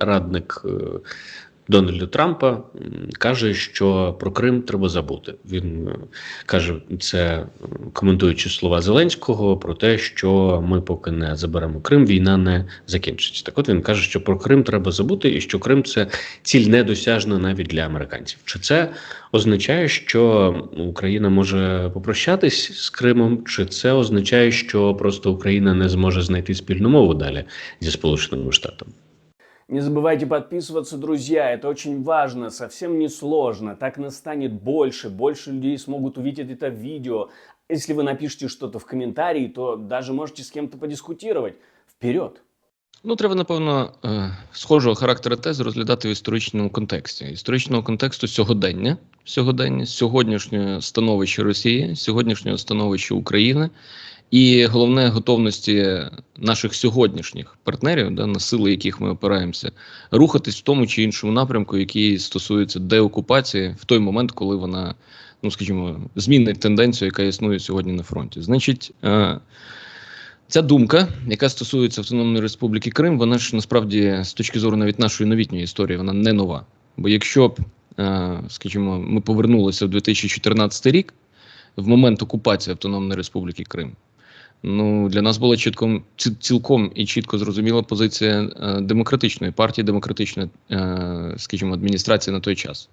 радник е, Дональда Трампа каже, що про Крим треба забути. Він е, каже це е, коментуючи слова Зеленського про те, що ми поки не заберемо Крим, війна не закінчиться. Так, от він каже, що про Крим треба забути, і що Крим це ціль недосяжна навіть для американців. Чи це означає, що Україна може попрощатись з Кримом, чи це означає, що просто Україна не зможе знайти спільну мову далі зі Сполученими Штатами? Не забывайте подписываться, друзья, это очень важно, совсем не сложно. Так нас станет больше, больше людей смогут увидеть это видео. Если вы напишите что-то в комментарии, то даже можете с кем-то подискутировать. Вперед! Ну, треба, напевно, е, схожого характеру тези розглядати в історичному контексті. Історичного контексту сьогодення, сьогодення, сьогоднішнього становища Росії, сьогоднішнього становища України, і головне готовності наших сьогоднішніх партнерів, да, на сили яких ми опираємося, рухатись в тому чи іншому напрямку, який стосується деокупації в той момент, коли вона, ну скажімо, змінить тенденцію, яка існує сьогодні на фронті. Значить. Е, Ця думка, яка стосується Автономної Республіки Крим, вона ж насправді з точки зору навіть нашої новітньої історії, вона не нова. Бо якщо б, е, скажімо, ми повернулися в 2014 рік, в момент окупації Автономної Республіки Крим, ну для нас була чітко цілком і чітко зрозуміла позиція е, демократичної партії, демократичної, е, скажімо, адміністрації на той час.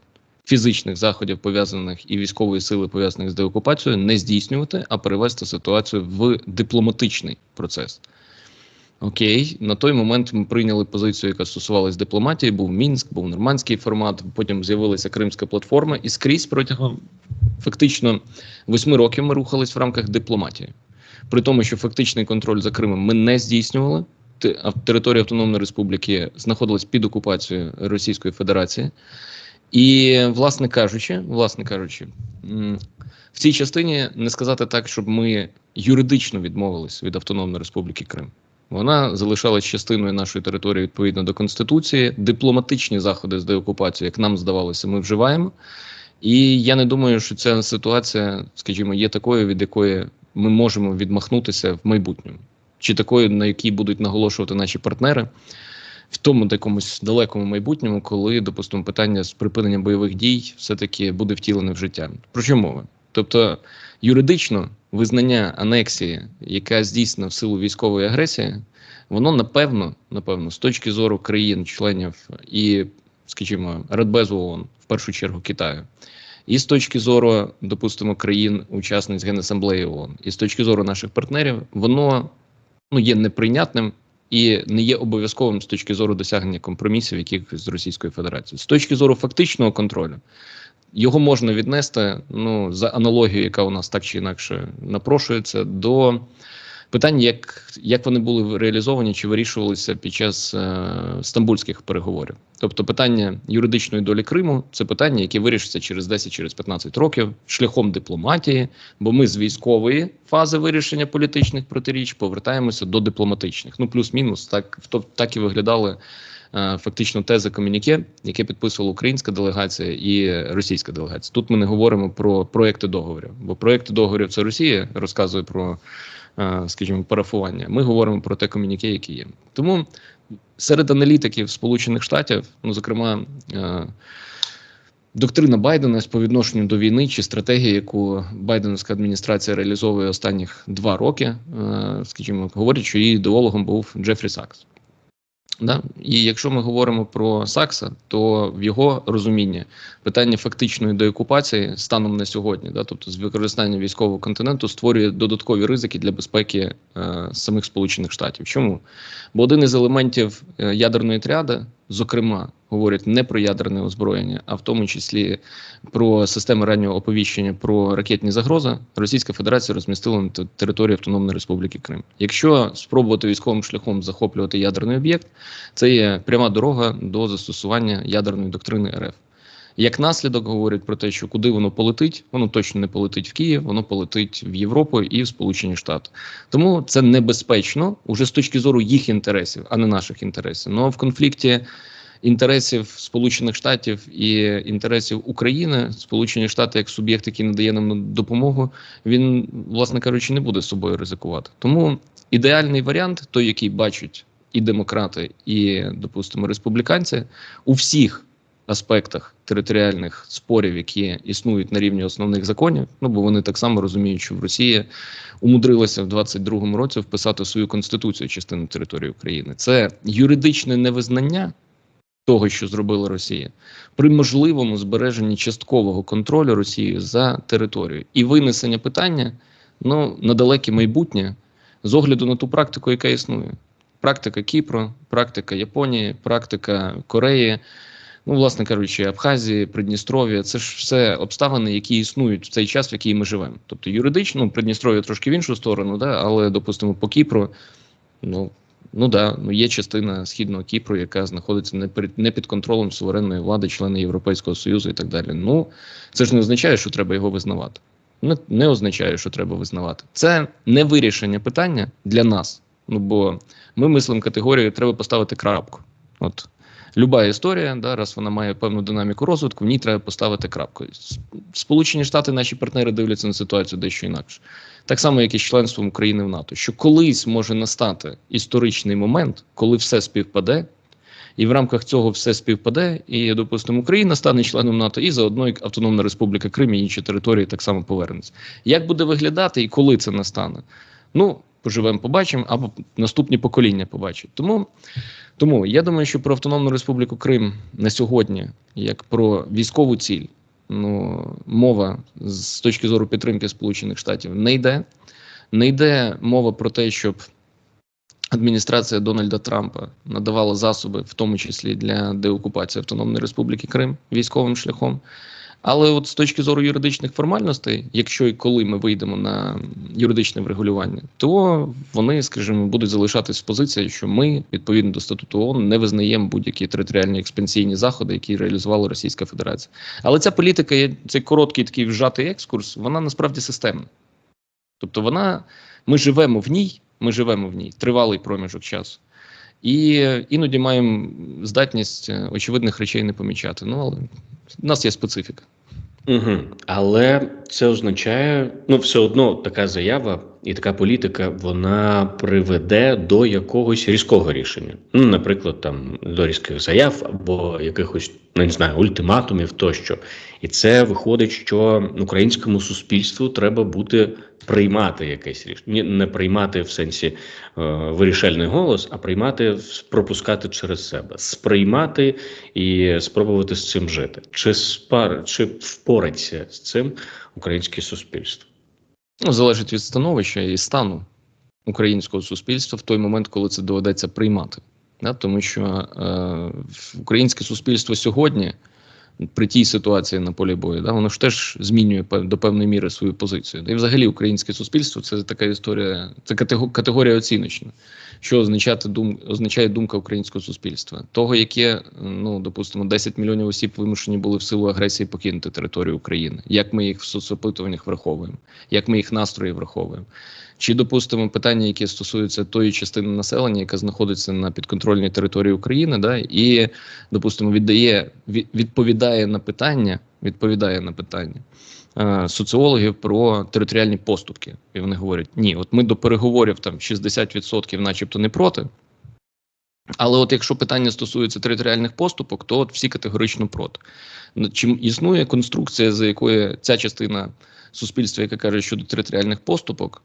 Фізичних заходів пов'язаних і військової сили пов'язаних з деокупацією не здійснювати, а перевести ситуацію в дипломатичний процес. Окей, на той момент ми прийняли позицію, яка стосувалась дипломатії. Був Мінськ, був нормандський формат. Потім з'явилася Кримська платформа, і скрізь протягом фактично восьми років ми рухались в рамках дипломатії. При тому, що фактичний контроль за Кримом ми не здійснювали. Територія Автономної Республіки знаходилась під окупацією Російської Федерації. І, власне кажучи, власне кажучи, в цій частині не сказати так, щоб ми юридично відмовились від Автономної Республіки Крим. Вона залишалась частиною нашої території відповідно до конституції. Дипломатичні заходи з деокупації, як нам здавалося, ми вживаємо. І я не думаю, що ця ситуація, скажімо, є такою, від якої ми можемо відмахнутися в майбутньому, чи такою, на якій будуть наголошувати наші партнери в тому якомусь далекому майбутньому, коли, допустимо, питання з припиненням бойових дій все-таки буде втілене в життя. Про що мова? Тобто юридично визнання анексії, яка здійснена в силу військової агресії, воно напевно, напевно, з точки зору країн-членів і, скажімо, Радбезу ООН, в першу чергу Китаю, і з точки зору, допустимо, країн-учасниць Генасамблеї ООН, і з точки зору наших партнерів, воно ну, є неприйнятним і не є обов'язковим з точки зору досягнення компромісів, яких з Російською Федерацією. З точки зору фактичного контролю, його можна віднести ну, за аналогією, яка у нас так чи інакше напрошується, до питань, як, як вони були реалізовані чи вирішувалися під час е, стамбульських переговорів. Тобто, питання юридичної долі Криму це питання, яке вирішиться через 10 через 15 років шляхом дипломатії, бо ми з військової фази вирішення політичних протиріч повертаємося до дипломатичних. Ну плюс-мінус, так так і виглядали. е, Фактично тези комюніке, яке підписувала українська делегація і російська делегація. Тут ми не говоримо про проекти договорів, бо проекти договорів це Росія розказує про, скажімо, парафування. Ми говоримо про те комюніке, яке є. Тому серед аналітиків Сполучених Штатів, ну зокрема. е, Доктрина Байдена по відношенню до війни чи стратегія, яку Байденська адміністрація реалізовує останніх два роки, е, скажімо, говорять, що її ідеологом був Джефрі Сакс. Да? І якщо ми говоримо про Сакса, то в його розумінні питання фактичної деокупації станом на сьогодні, да, тобто з використанням військового континенту, створює додаткові ризики для безпеки е, самих Сполучених Штатів. Чому? Бо один із елементів е, ядерної тріади, зокрема, говорять не про ядерне озброєння, а в тому числі про системи раннього оповіщення про ракетні загрози, Російська Федерація розмістила на території Автономної Республіки Крим. Якщо спробувати військовим шляхом захоплювати ядерний об'єкт, це є пряма дорога до застосування ядерної доктрини РФ. Як наслідок говорять про те, що куди воно полетить, воно точно не полетить в Київ, воно полетить в Європу і в Сполучені Штати. Тому це небезпечно уже з точки зору їх інтересів, а не наших інтересів. Ну а в конфлікті інтересів Сполучених Штатів і інтересів України, Сполучені Штати як суб'єкт, який надає нам допомогу, він, власне кажучи, не буде собою ризикувати. Тому ідеальний варіант, той, який бачать і демократи, і, допустимо, республіканці у всіх аспектах територіальних спорів, які існують на рівні основних законів. Ну бо вони так само розуміють, що в Росії умудрилася в 22-му році вписати свою конституцію частину території України. Це юридичне невизнання того, що зробила Росія, при можливому збереженні часткового контролю Росії за територією і винесення питання ну на далеке майбутнє з огляду на ту практику, яка існує. Практика Кіпру, практика Японії, практика Кореї, ну, власне кажучи, Абхазії, Придністров'я це ж все обставини, які існують в цей час, в який ми живемо. Тобто юридично, Придністров'я трошки в іншу сторону, да, але, допустимо, по Кіпру, ну, ну да, ну є частина східного Кіпру, яка знаходиться не під, не під контролем суверенної влади, члени Європейського Союзу і так далі. Ну, це ж не означає, що треба його визнавати. Не, не означає, що треба визнавати. Це не вирішення питання для нас. Ну бо ми мислимо категорією, треба поставити крапку. От люба історія, да, раз вона має певну динаміку розвитку, в ній треба поставити крапку. Сполучені Штати, наші партнери дивляться на ситуацію дещо інакше. Так само, як і з членством України в НАТО, що колись може настати історичний момент, коли все співпаде, і в рамках цього все співпаде, і, допустимо, Україна стане членом НАТО, і заодно і Автономна Республіка Крим і інші території так само повернуться. Як буде виглядати і коли це настане? Ну, поживемо, побачимо, або наступні покоління побачать. Тому, тому я думаю, що про Автономну Республіку Крим на сьогодні, як про військову ціль, ну, мова з точки зору підтримки Сполучених Штатів не йде. Не йде мова про те, щоб адміністрація Дональда Трампа надавала засоби, в тому числі для деокупації Автономної Республіки Крим військовим шляхом. Але от з точки зору юридичних формальностей, якщо і коли ми вийдемо на юридичне врегулювання, то вони, скажімо, будуть залишатись в позиції, що ми відповідно до статуту ООН не визнаємо будь-які територіальні експансійні заходи, які реалізувала Російська Федерація. Але ця політика, цей короткий такий вжатий екскурс, вона насправді системна. Тобто, вона ми живемо в ній, ми живемо в ній тривалий проміжок часу. І іноді маємо здатність е, очевидних речей не помічати. Ну але в нас є специфіка. Угу. Але це означає, ну, все одно така заява і така політика вона приведе до якогось різкого рішення. Ну, наприклад, там до різких заяв або якихось, ну, не знаю, ультиматумів тощо. І це виходить, що українському суспільству треба буде приймати якесь рішення. Не приймати в сенсі е, вирішальний голос, а приймати, пропускати через себе, сприймати і спробувати з цим жити. Чи спар, чи впорається з цим українське суспільство? Ну, залежить від становища і стану українського суспільства в той момент, коли це доведеться приймати. Да? Тому що е, українське суспільство сьогодні, при тій ситуації на полі бою, да, воно ж теж змінює до певної міри свою позицію. І взагалі українське суспільство це така історія, це катего- категорія оціночна. Що означати дум, означає думка українського суспільства, того, яке ну допустимо 10 мільйонів осіб вимушені були в силу агресії покинути територію України. Як ми їх в соцопитуваннях враховуємо, як ми їх настрої враховуємо. Чи допустимо питання, які стосуються тої частини населення, яка знаходиться на підконтрольній території України, да, і допустимо, віддає відповідає на питання, відповідає на питання е, соціологів про територіальні поступки. І вони говорять: ні, от ми до переговорів там 60% начебто не проти. Але от якщо питання стосується територіальних поступок, то от всі категорично проти. Ну, Чим існує конструкція, за якою ця частина суспільства, яка каже щодо територіальних поступок,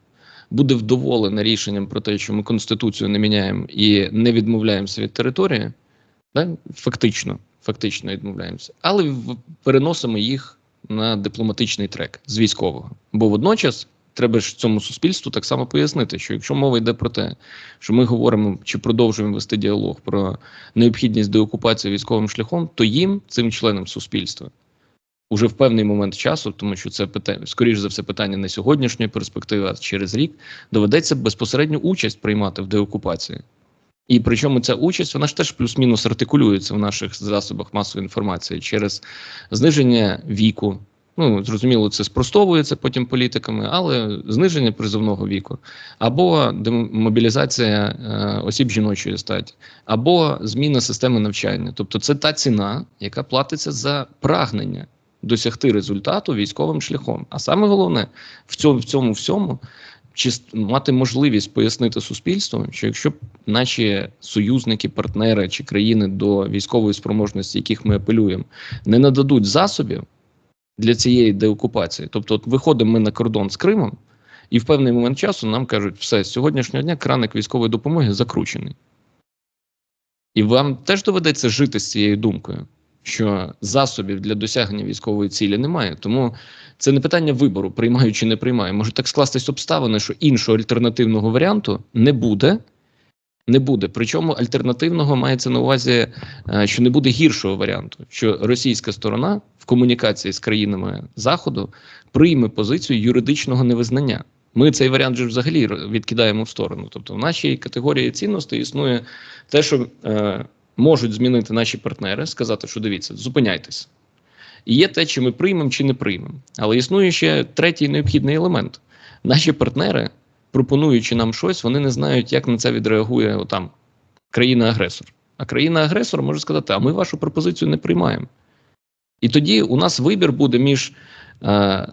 буде вдоволена рішенням про те, що ми конституцію не міняємо і не відмовляємося від території, да? фактично, фактично відмовляємося, але переносимо їх на дипломатичний трек з військового. Бо водночас треба ж цьому суспільству так само пояснити, що якщо мова йде про те, що ми говоримо чи продовжуємо вести діалог про необхідність деокупації військовим шляхом, то їм, цим членам суспільства, уже в певний момент часу, тому що це питання, скоріш за все, питання не сьогоднішньої перспективи, а через рік, доведеться безпосередню участь приймати в деокупації. І причому ця участь вона ж теж плюс-мінус артикулюється в наших засобах масової інформації через зниження віку. Ну, зрозуміло, це спростовується потім політиками, але зниження призовного віку, або дем- мобілізація е, осіб жіночої статі, або зміна системи навчання. Тобто, це та ціна, яка платиться за прагнення досягти результату військовим шляхом. А саме головне в цьому, в цьому всьому чис- мати можливість пояснити суспільству, що якщо наші союзники, партнери чи країни до військової спроможності, яких ми апелюємо, не нададуть засобів для цієї деокупації, тобто, от виходимо ми на кордон з Кримом, і в певний момент часу нам кажуть, все з сьогоднішнього дня краник військової допомоги закручений. І вам теж доведеться жити з цією думкою, що засобів для досягнення військової цілі немає. Тому це не питання вибору, приймаю чи не приймаю. Може так скластись обставини, що іншого альтернативного варіанту не буде. Не буде. Причому альтернативного мається на увазі, е, що не буде гіршого варіанту, що російська сторона в комунікації з країнами Заходу прийме позицію юридичного невизнання. Ми цей варіант же взагалі відкидаємо в сторону. Тобто, в нашій категорії цінностей існує те, що е, можуть змінити наші партнери, сказати, що дивіться, зупиняйтесь. І є те, чи ми приймемо, чи не приймемо. Але існує ще третій необхідний елемент. Наші партнери, пропонуючи нам щось, вони не знають, як на це відреагує отам країна-агресор. А країна-агресор може сказати: а ми вашу пропозицію не приймаємо. І тоді у нас вибір буде між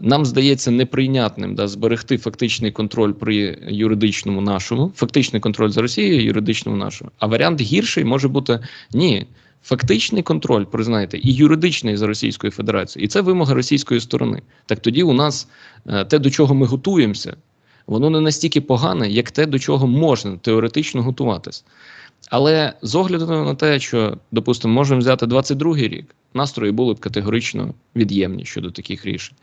нам здається неприйнятним да, зберегти фактичний контроль при юридичному нашому, фактичний контроль за Росією, юридичному нашому. А варіант гірший може бути ні. Фактичний контроль, признайте, і юридичний за Російською Федерацією, і це вимога російської сторони. Так тоді у нас е, те, до чого ми готуємося, воно не настільки погане, як те, до чого можна теоретично готуватись. Але з огляду на те, що, допустимо, можемо взяти 22-й рік, настрої були б категорично від'ємні щодо таких рішень.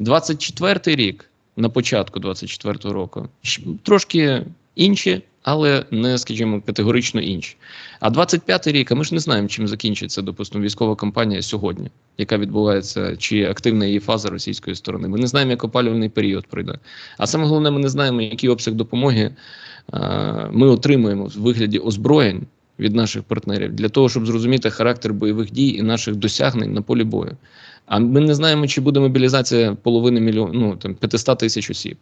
24-й рік, на початку 24-го року, трошки інші, але не, скажімо, категорично інші. А 25-й рік, а ми ж не знаємо, чим закінчиться, допустимо, військова кампанія сьогодні, яка відбувається, чи активна її фаза російської сторони. Ми не знаємо, як опалювальний період пройде. А саме головне, ми не знаємо, який обсяг допомоги ми отримуємо в вигляді озброєнь від наших партнерів для того, щоб зрозуміти характер бойових дій і наших досягнень на полі бою. А ми не знаємо, чи буде мобілізація половини мільйону ну там 500 тисяч осіб.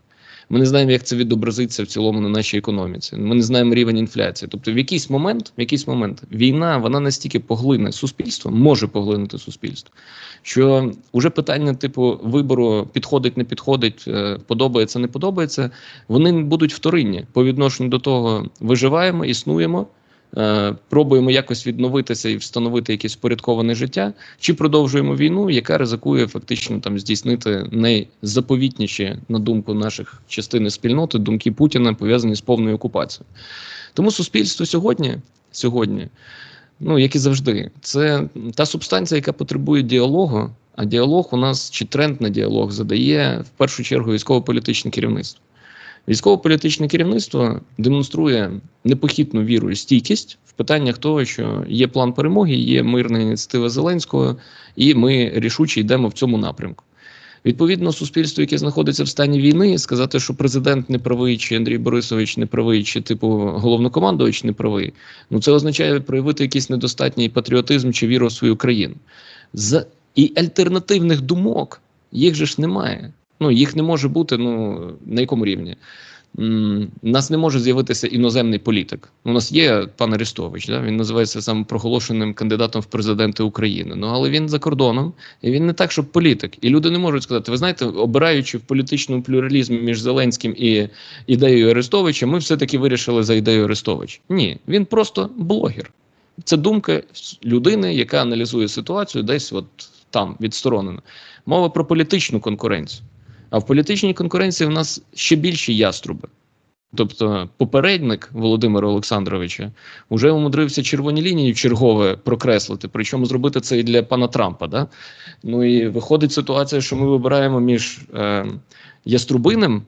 Ми не знаємо, як це відобразиться в цілому на нашій економіці. Ми не знаємо рівень інфляції. Тобто, в якийсь момент, в якийсь момент, війна вона настільки поглине суспільство, може поглинути суспільство, що вже питання, типу, вибору підходить, не підходить, е, подобається, не подобається, вони будуть вторинні по відношенню до того, виживаємо, існуємо. Е, Пробуємо якось відновитися і встановити якесь впорядковане життя, чи продовжуємо війну, яка ризикує фактично там здійснити найзаповітніші, на думку наших частини спільноти, думки Путіна пов'язані з повною окупацією. Тому суспільство сьогодні, сьогодні, ну як і завжди, це та субстанція, яка потребує діалогу. А діалог у нас чи тренд на діалог задає в першу чергу військово-політичне керівництво. Військово-політичне керівництво демонструє непохитну віру і стійкість в питаннях того, що є план перемоги, є мирна ініціатива Зеленського, і ми рішуче йдемо в цьому напрямку. Відповідно, суспільство, яке знаходиться в стані війни, сказати, що президент не правий, чи Андрій Борисович не правий, чи типу головнокомандувач не правий, ну це означає проявити якийсь недостатній патріотизм чи віру в свою країну. З і альтернативних думок їх же ж немає. Ну їх не може бути. Ну на якому рівні? У нас не може з'явитися іноземний політик. У нас є пан Арестович, да? він називається самопроголошеним кандидатом в президенти України. Ну але він за кордоном, і він не так, щоб політик. І люди не можуть сказати: ви знаєте, обираючи в політичному плюралізмі між Зеленським і ідеєю Арестовича, ми все-таки вирішили за ідею Арестович. Ні, він просто блогер. Це думка людини, яка аналізує ситуацію десь от там відсторонена. Мова про політичну конкуренцію. А в політичній конкуренції в нас ще більші яструби. Тобто, попередник Володимира Олександровича вже умудрився червоні лінії чергове прокреслити, причому зробити це і для пана Трампа. Да? Ну і виходить ситуація, що ми вибираємо між е, яструбиним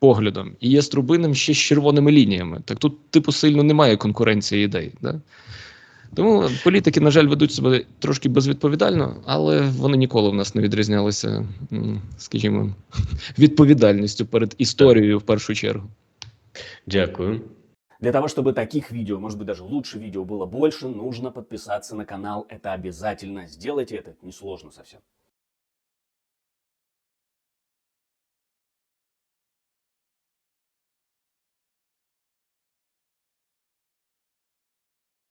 поглядом і яструбиним ще з червоними лініями. Так тут, типу, сильно немає конкуренції ідей. Да? Тому політики, на жаль, ведуть себе трошки безвідповідально, але вони ніколи в нас не відрізнялися, м, скажімо, відповідальністю перед історією в першу чергу. Дякую. Для того, чтобы таких видео, может быть даже лучше видео было больше, нужно подписаться на канал. Это обязательно. Сделайте это, несложно совсем.